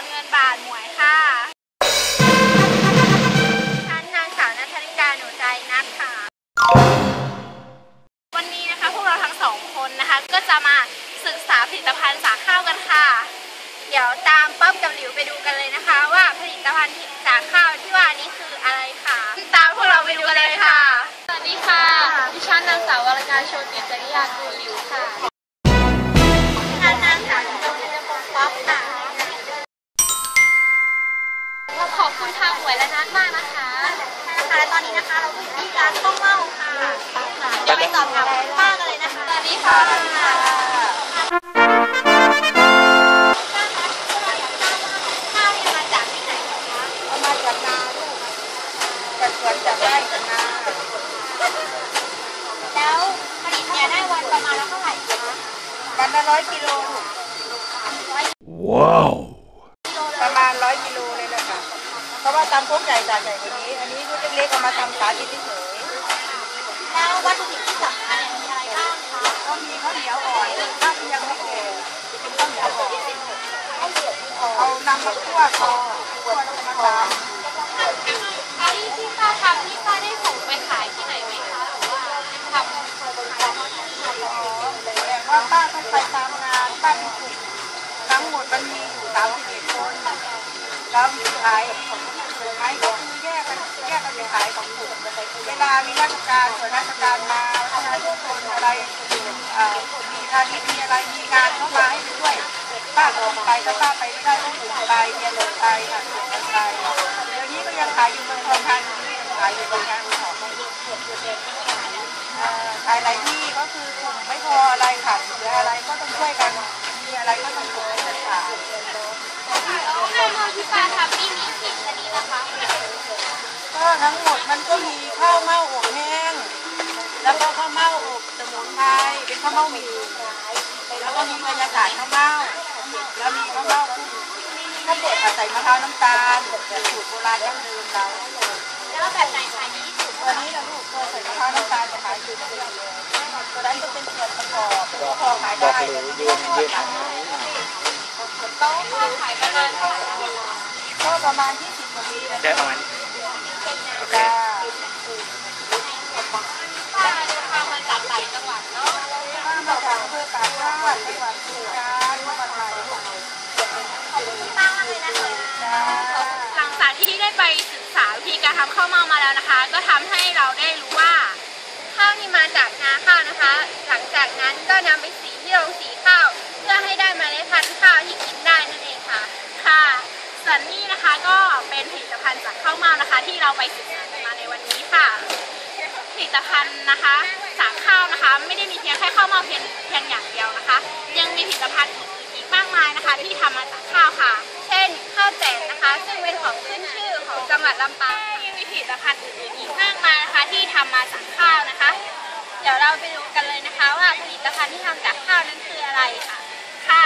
นจพรเงินบาทหมวยค่ะฉันนางสาวนัทธริกาหนูใจนัทค่ะ วันนี้นะคะพวกเราทั้งสองคนนะคะ ก็จะมาศึกษาผลิตภัณฑ์จากข้าวกันค่ะ เดี๋ยวตามป๊อบกับหลิวไปดูกันเลยนะคะ ว่าผลิตภัณฑ์จากข้าวที่ว่านี้คืออะไรค่ะ ตามพวกเราไปดูกันเลยค่ะ สวัสดีค่ะ ดิฉันนางสาววรการโชติจริยากูลหลิวค่ะท่านนางสาวจิตวิทยาพงศ์ป๊อปค่ะเรา ขอบคุณทางหวยและนัดมากนะคะนะคะและตอนนี้นะคะเราอยู่ที่ร้านข้าวเม่าค่ะเดี๋ยวไปสอบถามคุณป้ากันเลยนะคะสวัสดีค่ะข้าวเนี่ยมาจากที่ไหนคะเอามาจากนาลูกจากสวนจากไร่จากนาแล้วผลิตเนี่ยได้วันประมาณละเท่าไหร่วันละร้อยกิโลลูก Wow. ประมาณร้อยกิโลเลยแหละค่ะ เพราะว่าตามพวกใหญ่จาใหญ่กว่านี้ อันนี้ชุดเล็กๆเอามาทำสาธิตเฉยแล้ววัตถุดิบที่สำคัญยมีอะไรบ้างคะก็มีข้าวเหนียวอ่อนข้าวที่ยังไม่แก่เป็นข้าวเหนียวอ่อนเอานำมาคั่วก่อนคั่วแล้วก็มาตำที่ที่ป้าทำที่ป้าได้ส่งไปขายที่ไหนไหมคะหรือว่าทำแต่ว่าป้าต้องไปตามงานป้าเป็นกลุ่มทั้งหมดมันมีอยู่สามสิบเอ็ดคน แล้วมีขายของขายก็คือแยกกันแยกกันไปขายของกลุ่มเวลามีราชการส่วนราชการมาประชาชนอะไรมีทางมีอะไรมีงานเข้ามาให้ช่วยป้าก็ไปถ้าป้าไปไม่ได้ก็อยู่ไปเรียนลยไปอะอยู่ไปเดี๋ยวนี้ก็ยังขายอยู่เมืองทองธานขายอยู่โรงงานของเอ่อขายหลายที่ก็คือไม่พออะไรขาดเหลืออะไรก็ต้องช่วยกันมีอะไรก็ต้องช่วยกันขาย ข้าวเม่าที่ป้าทำนี่มีกี่ชนิดนะคะก็ทั้งหมดมันก็มีข้าวเม่าอบแห้ง แล้วก็ข้าวเม่าอบสมุนไพรเป็นข้าวเม่าหมี่แล้วก็มีบรรยากาศข้าวเม่าแล้วมีข้าวเม่าข้าวบดใส่มะพร้าวน้ำตาลสูตรโบราณดั้งเดิมเราแล้วแบบไหนขายดีที่สุดตัวนี้นะลูกตัวใส่มะพร้าวน้ำตาลจะขายอยู่ตัวเลยตัวนั้นก็เป็นส่วนประกอบเป็นพอขายได้แต่ไม่ได้ทอดขายได้ต้องป้าขายประมาณเท่าไหร่คะ ก็ประมาณ20กว่าปีนะได้ประมาณจ้าป้าเดินทางมาจากต่างจังหวัดเนาะถ้ามาจากอำเภอปากพาดจังหวัดสุพรรณจังหวัดไหนขอบคุณคุณป้ามากเลยนะคะจ้าหลังจากที่ได้ไปศึกษาวิธีการทำข้าวเม่ามาแล้วนะคะ ก็ทำให้เราได้รู้ว่าข้าวนี่มาจากนาข้าวนะคะ หลังจากนั้นก็นำไปสีที่โรงสีข้าวเพื่อให้ได้เมล็ดพันธุ์ข้าวที่กินได้นั่นเองค่ะ ค่ะ ส่วนนี้นะคะก็เป็นผลิตภัณฑ์จากข้าวเมานะคะ ที่เราไปศึกษานมาในวันนี้ค่ะ ผลิตภัณฑ์นะคะจากข้าวนะคะ ไม่ได้มีเพียงแค่ข้าวเม่าเพียงเพียงอย่างเดียวนะคะ ยังมีผลิตภัณฑ์อื่นอีกมากมายนะคะ ที่ทำมาจากข้าวค่ะ เช่นข้าวแตนนะคะ ซึ่งเป็นของขึ้นชื่อของจังหวัดลำปางยังมีผลิตภัณฑ์อื่นๆอีกมากมายนะคะ ที่ทำมาจากข้าวนะคะ เดี๋ยวเราไปดูกันเลยนะคะ ว่าผลิตภัณฑ์ที่ทำจากข้าวนั้นคืออะไรค่ะค่ะ